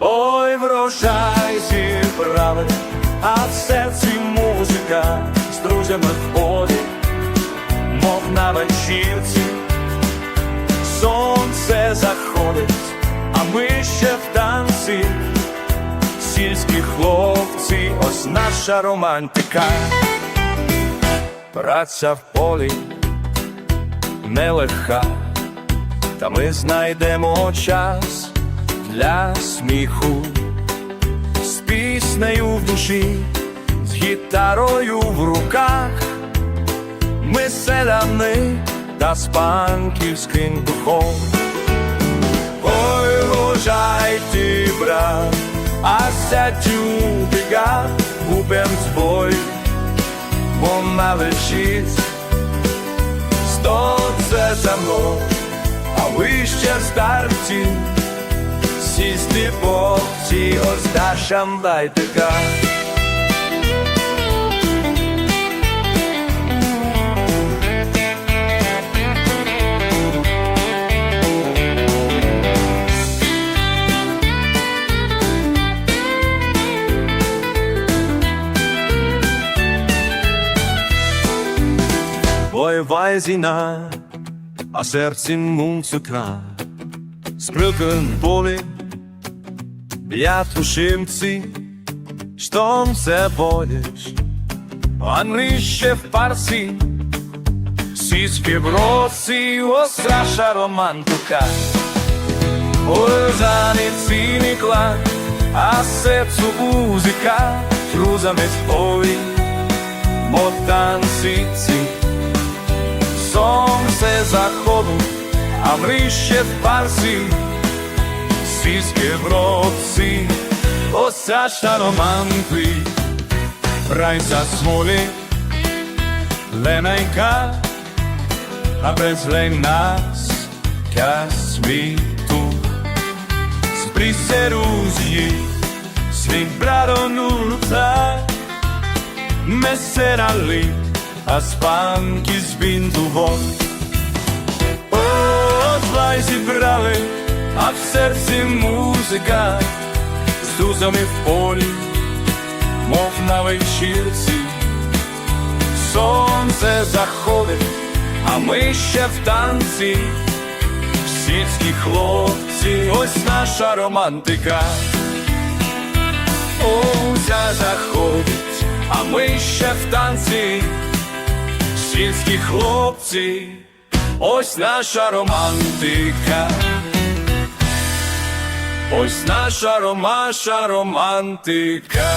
Ой, врожай зібрали, а в серці музика з друзями в мов на вечірці, сонце заходить, а ми ще в танці, сільські хлопці, ось наша романтика, праця в полі нелегка, та ми знайдемо час для сміху, з піснею в душі, з гітарою в руках, ми селяни та з панківським духом. Ой, ти, брат, а біга губем збой, бо на сто це за мною, а вище в старті. Сісти попці, ось наша млайтика. Воєває зіна, а серці музика, сприлкен полі, Wiatruszymcy, szczące bodziesz, Angliście w Parsji, Siskie w Rosji, ostrasza romantyka. Ользаний циникла, а серцю музика, Трузами твої, мотанциці. Сонце а ми ще в Парсі, Сільські бrodці, осяща романти, Райця смолі, Ленайка, а безлень нас тя світу. З присерузії, свій брадонурца, месерали, а спанки з бінтувон. Отлай зібрали, а в серці музика, з дузами в полі, мов на вечірці. Сонце заходить, а ми ще в танці, сільські хлопці, ось наша романтика. Уся заходить, а ми ще в танці, сільські хлопці, ось наша романтика. Ось наша ромаша романтика.